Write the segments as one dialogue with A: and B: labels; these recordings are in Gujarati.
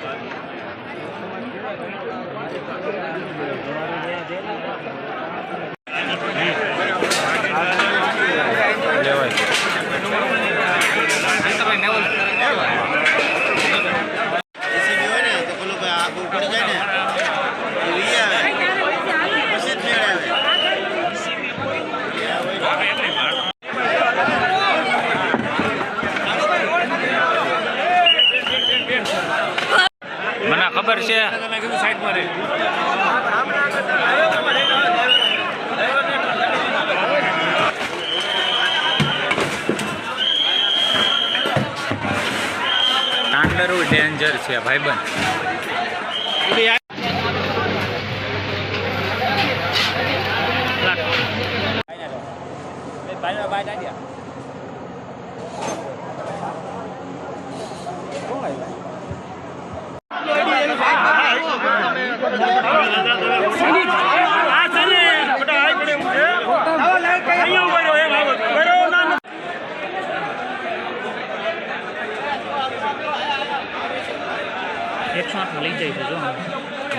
A: જેસીબી હોય ને તો પેલું ભાઈ આગ ઉપડી જાય ને એ લઈ આવે પછી જ મેળ આવે
B: ખબર છે ડેન્જર છે ભાઈબંધ
C: એકસો આઠમાં લઈ જાય છે જો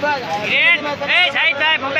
C: એ સાહેબ
D: સાહેબ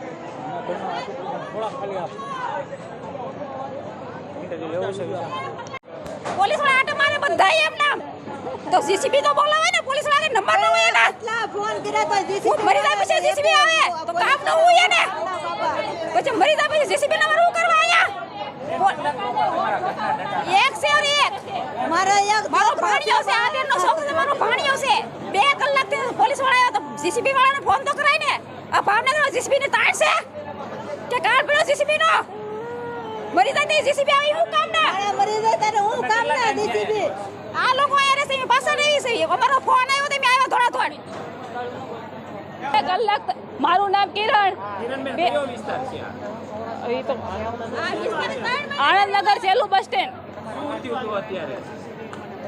D: પોલીસવાળા આટો મારે બધા એમ નામ તો જીસીબી તો બોલાવે ને પોલીસવાળા નંબર ન હોય
E: કેટલા ફોન કર્યા તો જીસીબી
D: મરી જાય પછી જીસીબી આવે તો કામ ન હોય ને પછી મરી જાય પછી જીસીબી નંબર હું કરવા આયા એક છે ઓર એક
E: મારો એક
D: મારો ભાણિયો છે આ નો છે મારો ભાણિયો છે બે કલાક પોલીસવાળા આવ્યા તો જીસીબી વાળાને ફોન તો કરાય ને. આ ભાવનગર જીસીબી ને તાણ છે? કે કાળ પડ્યો જીસીબી નો? મરી જાય તે જીસીબી આવી હું કામ ના?
E: મારા જાય ત્યારે હું કામ ના જીસીબી
D: આ લોકો આયા છે પાછળ રહી છે. અમારો ફોન આવ્યો તો મે આવ્યો થોડા થોડ કલાક મારું નામ કિરણ. આણંદ નગર છેલ્લું બસ સ્ટેન્ડ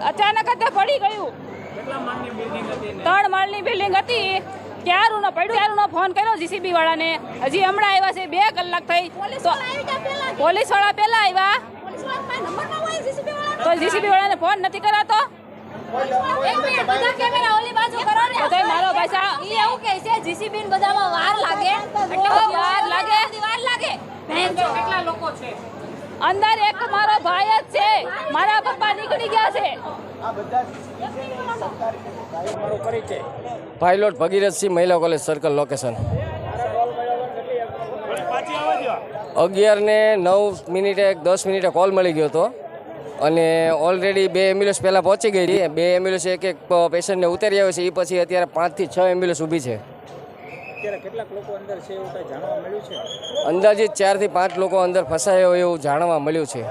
D: અચાનક જ પડી ગયું. ત્રણ માળની બિલ્ડિંગ હતી. ક્યારનો પડ્યું? ક્યારનો ફોન કર્યો જીસીબી વાળાને? હજી હમણાં આવ્યા છે બે કલાક થઈ. તો પોલીસવાળા પહેલા આવ્યા? તો જીસીબી વાળાને ફોન નથી કરાતો? ને. મારો ભાષા. એવું કે છે જીસીબી ને બધામાં વાર લાગે. વાર લાગે બેન જો કેટલા લોકો છે અંદર એક મારો ભાઈ જ છે. મારા પપ્પા નીકળી ગયા છે.
F: પાયલોટ ભગીરથસિંહ મહિલા કોલેજ સર્કલ લોકેશન અગિયાર ને નવ મિનિટે દસ મિનિટે કોલ મળી ગયો હતો. અને ઓલરેડી બે એમ્બ્યુલન્સ પહેલાં પહોંચી ગઈ હતી. બે એમ્બ્યુલન્સ એક એક પેશન્ટને ઉતારી આવે છે. એ પછી અત્યારે પાંચથી છ એમ્બ્યુલન્સ ઊભી છે. અંદાજિત ચારથી પાંચ લોકો અંદર ફસાયા હોય એવું જાણવા મળ્યું છે.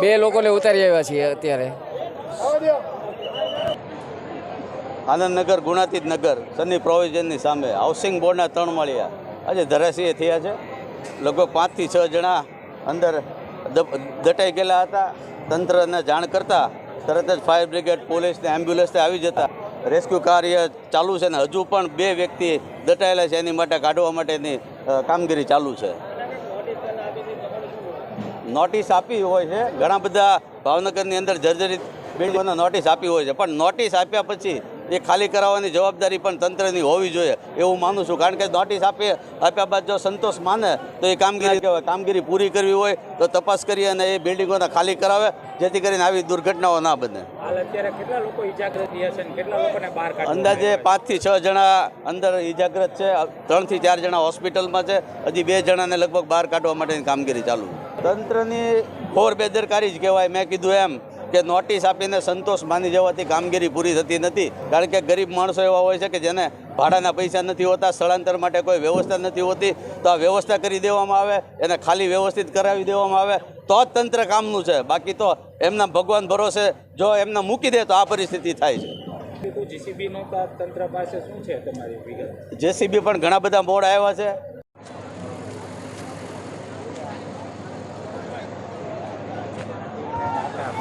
F: બે લોકોને ઉતારી આવ્યા છીએ અત્યારે.
A: આનંદનગર ગુણાતીત નગર સની પ્રોવિઝનની સામે હાઉસિંગ બોર્ડના ત્રણ માળિયા. આજે ધરાશીએ થયા છે. લગભગ પાંચથી છ જણા અંદર દટાઈ ગયેલા હતા. તંત્રને જાણ કરતા તરત જ ફાયર બ્રિગેડ પોલીસને એમ્બ્યુલન્સને આવી જતા રેસ્ક્યુ કાર્ય ચાલુ છે ને હજુ પણ બે વ્યક્તિ દટાયેલા છે એની માટે કાઢવા માટેની કામગીરી ચાલુ છે. નોટિસ આપી હોય છે. ઘણા બધા ભાવનગરની અંદર જર્જરિત બિલ્ડિંગોને નોટિસ આપી હોય છે. પણ નોટિસ આપ્યા પછી એ ખાલી કરાવવાની જવાબદારી પણ તંત્રની હોવી જોઈએ એવું માનું છું. કારણ કે નોટિસ આપીએ આપ્યા બાદ જો સંતોષ માને તો એ કામગીરી કહેવાય. કામગીરી પૂરી કરવી હોય તો તપાસ કરી અને એ બિલ્ડિંગોને ખાલી કરાવે જેથી કરીને આવી દુર્ઘટનાઓ ના બને. અંદાજે પાંચથી છ જણા અંદર ઈજાગ્રસ્ત છે ત્રણથી ચાર જણા હોસ્પિટલમાં છે હજી બે જણાને લગભગ બહાર કાઢવા માટેની કામગીરી ચાલુ તંત્રની ખોર બેદરકારી જ કહેવાય મેં કીધું એમ. કે નોટિસ આપીને સંતોષ માની જવાથી કામગીરી પૂરી થતી નથી. કારણ કે ગરીબ માણસો એવા હોય છે કે જેને ભાડાના પૈસા નથી હોતા સ્થળાંતર માટે કોઈ વ્યવસ્થા નથી હોતી તો આ વ્યવસ્થા કરી દેવામાં આવે એને ખાલી વ્યવસ્થિત કરાવી દેવામાં આવે તો જ તંત્ર કામનું છે. બાકી તો એમના ભગવાન ભરોસે જો એમને મૂકી દે તો આ પરિસ્થિતિ થાય છે. જેસીબી પણ ઘણા બધા મોડ આવ્યા છે.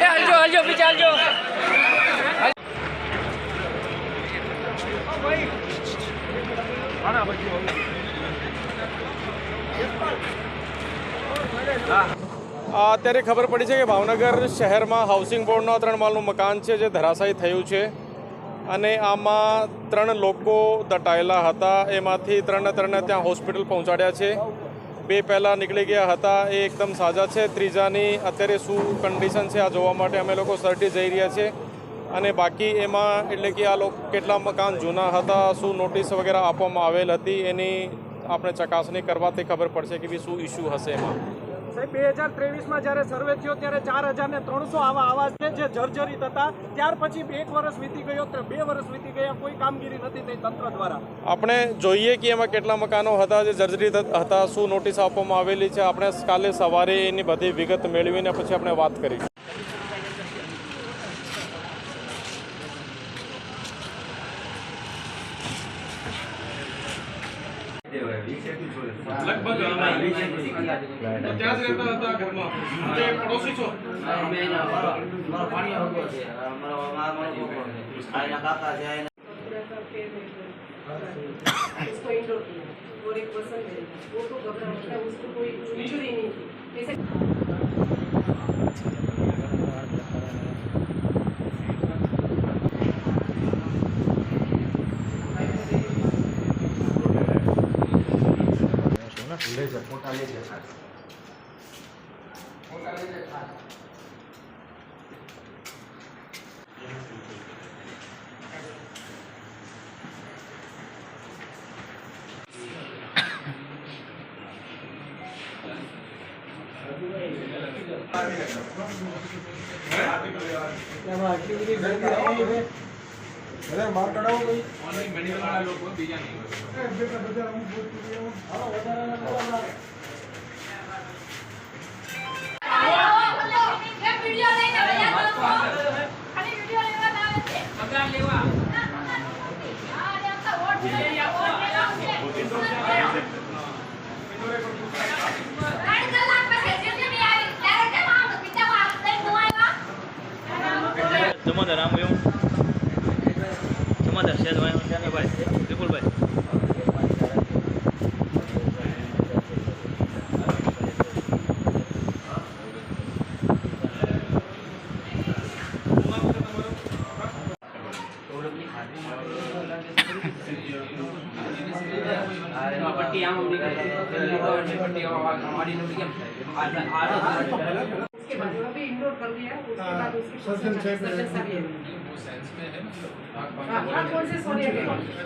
C: હાલજો હાલજો બીજા હાલજો
G: આ અત્યારે ખબર પડી છે કે ભાવનગર શહેરમાં હાઉસિંગ બોર્ડના ત્રણ માળનું મકાન છે જે ધરાશાયી થયું છે. અને આમાં ત્રણ લોકો દટાયેલા હતા. એમાંથી ત્રણે ત્રણે ત્યાં હોસ્પિટલ પહોંચાડ્યા છે. બે પહેલાં નીકળી ગયા હતા. એ એકદમ સાજા છે. ત્રીજાની અત્યારે શું કન્ડિશન છે આ જોવા માટે અમે લોકો સરટી જઈ રહ્યા છે. અને બાકી એમાં એટલે કે આ લોકો કેટલા મકાન જૂના હતા શું નોટિસ વગેરે આપવામાં આવેલ હતી એની આપણે ચકાસણી કરવાથી ખબર પડશે કે શું ઇસ્યુ હશે એમાં.
H: સાહેબ બે હજાર ત્રેવીસમાં જ્યારે સર્વે થયો ત્યારે ચાર હજાર ને ત્રણસો આવા આવાજ છે જે જર્જરિત હતા ત્યાર પછી એક વર્ષ વીતી ગયો બે વર્ષ વીતી ગયા કોઈ કામગીરી નથી થઈ તંત્ર દ્વારા.
G: આપણે જોઈએ કે એમાં કેટલા મકાનો હતા જે જર્જરિત હતા શું નોટિસ આપવામાં આવેલી છે આપણે કાલે સવારે એની બધી વિગત મેળવીને પછી આપણે વાત કરીશું.
I: इसको इंडोर किया और एक पर्सन है वो तो घबरा मतलब उसको कोई इंजरी नहीं थी લેજર ફોટા લેજર ખાસ. ફોટા લેજર ખાસ.
J: માર કઢાવો ભાઈ.
K: ઓનલી મેડિકલ વાળા લોકો બીજા નહીં હોય
D: વીડિયો લઈને
C: આવ્યા તો
D: ખાલી વીડિયો લેવા
C: ના આવે છે પગાર લેવા
I: जैसे उसके बाद अभी इंडोर कर दिया उसके बाद उसकी सर्जन सर्जन हाँ हाँ, कौन से सोनिया के